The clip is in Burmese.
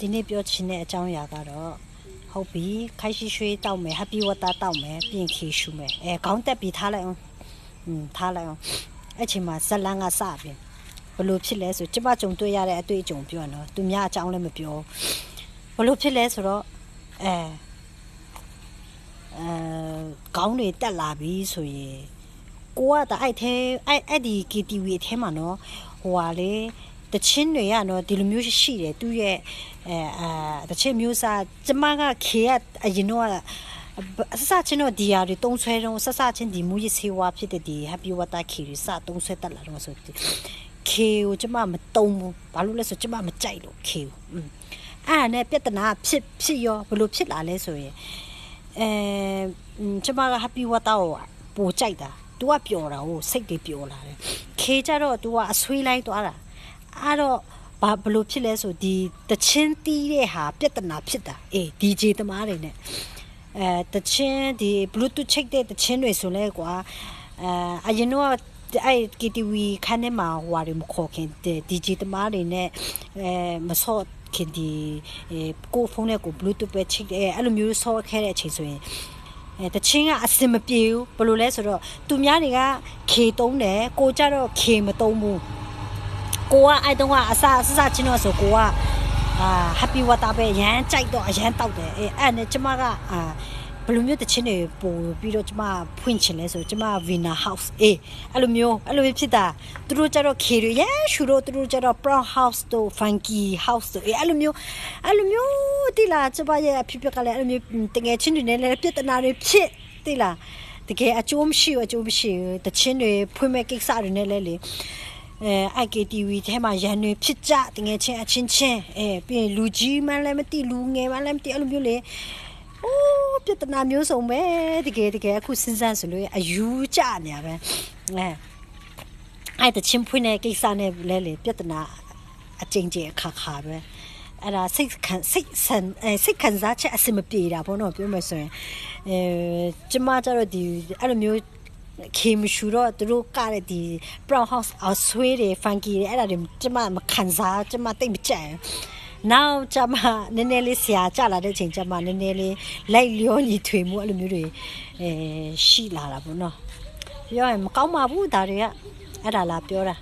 ဒီနေ့ပြောချင်တဲ့အကြောင်းအရာကတော့ဟုတ်ပြီခိုက်ရှိရွှေတောက်မယ် happy water တောက်မယ်ပြင်ခေရှူမယ်အဲခေါင်းတက်ပြီးထားလိုက်အောင်อืมထားလိုက်အောင်အဲ့ချိန်မှာဇက်လန်းကစပြီဘလို့ဖြစ်လဲဆိုကျမကြုံတွေ့ရတဲ့အတွေ့အကြုံပြောရနော်သူများအကြောင်းလည်းမပြောဘလို့ဖြစ်လဲဆိုတော့အဲအဲခေါင်းတွေတက်လာပြီဆိုရင်ကိုကတအဲ့ထဲအဲ့အဲ့ဒီ KTV အထဲမှာနော်ဟိုဟာလေ တချင်းတွေရနော်ဒီလိုမျိုးရှိတယ်သူရဲ့အဲအာတချင်းမျိုးစားကျမကခေရအရင်တော့အစစချင်းတော့ဒီဟာတွေတုံးဆွဲတော့ဆဆချင်းဒီမူရစေဝါဖြစ်တဲ့ဒီ happy water ခေတွေစတုံးဆွဲတက်လာတော့ဆိုခေကိုကျမမတုံးဘူးဘာလို့လဲဆိုကျမမကြိုက်လို့ခေကိုอืมအဲ့ဒါနဲ့ပြဿနာဖြစ်ဖြစ်ရောဘလို့ဖြစ်လာလဲဆိုရင်အဲကျမက happy water ကိုပိုကြိုက်တာ तू ကပျော်တာဟိုစိတ်တွေပျော်လာတယ်ခေကြတော့ तू ကအဆွေးလိုက်သွားတာ အဲ့တော့ဘာဘလို့ဖြစ်လဲဆိုဒီတချင်းတီးတဲ့ဟာပြဿနာဖြစ်တာအေး DJ သမားတွေနဲ့အဲတချင်းဒီ bluetooth ချိတ်တဲ့တချင်းတွေဆိုလဲကွာအဲအရင်တော့အဲ့ KTV ခန်းထဲမှာဟိုဟာတွေမခေါ်ခင် DJ သမားတွေနဲ့အဲမဆော့ခင်ဒီအဲကိုဖုန်းနဲ့ကို bluetooth ပဲချိတ်အဲအဲ့လိုမျိုးဆော့ခဲ့တဲ့အချိန်ဆိုရင်အဲတချင်းကအစင်မပြေဘူးဘယ်လိုလဲဆိုတော့သူများတွေကခေတုံးတယ်ကိုကြတော့ခေမတုံးဘူး ကိုကအဲ့တုန်းကအစအစချင်းတော့ဆိုကိုကအာ happy water ပဲရမ်းကြိုက်တော့အရမ်းတောက်တယ်အဲအဲ့နဲ့ကျမကအာဘယ်လိုမျိုးတချင်းတွေပို့ပြီးတော့ကျမဖွင့်ချင်လဲဆိုကျမ Vina House အေးအဲ့လိုမျိုးအဲ့လိုမျိုးဖြစ်တာသူတို့ကြတော့ခေတွေရမ်းရှူတော့သူတို့ကြတော့ Brown House တို့ Funky House တို့အေးအဲ့လိုမျိုးအဲ့လိုမျိုးတိလာကျမရဲ့အဖြစ်ပြက်ကလည်းအဲ့လိုမျိုးတကယ်ချင်းတွေနဲ့လည်းပြဿနာတွေဖြစ်တိလာတကယ်အကျိုးမရှိဘူးအကျိုးမရှိဘူးတချင်းတွေဖွင့်မဲ့ကိစ္စတွေနဲ့လည်းလေ အဲ IKTV ထဲမှာရန်တွေဖြစ်ကြတကယ်ချင်းအချင်းချင်းအဲပြီးရင်လူကြီးမှလည်းမသိလူငယ်မှလည်းမသိအဲ့လိုမျိုးလေအိုးပြဿနာမျိုးစုံပဲတကယ်တကယ်အခုစဉ်းစားဆိုလို့အယူကြနေရပဲအဲအဲ့တချင်းဖွင့်တဲ့ကိစ္စနဲ့လဲလေပြဿနာအကျဉ်းကျအခါခါပဲအဲ့ဒါစိတ်ခံစိတ်ဆန်အဲစိတ်ခံစားချက်အစင်မပြေတာဘောနော်ပြောမယ်ဆိုရင်အဲကျမကျတော့ဒီအဲ့လိုမျိုး ခေမရှူတော့သူတို့ကတဲ့ဒီ brown house အဆွေးတွေ funky တွေအဲ့ဒါတွေကျမမခံစားကျမတိတ်မကြိုက်ဘူးနောက်ကျမနည်းနည်းလေးဆရာကြလာတဲ့ချိန်ကျမနည်းနည်းလေးလိုက်လျောညီထွေမှုအဲ့လိုမျိုးတွေအဲရှိလာတာပေါ့နော်ပြောရင်မကောင်းပါဘူးဒါတွေကအဲ့ဒါလားပြောတာ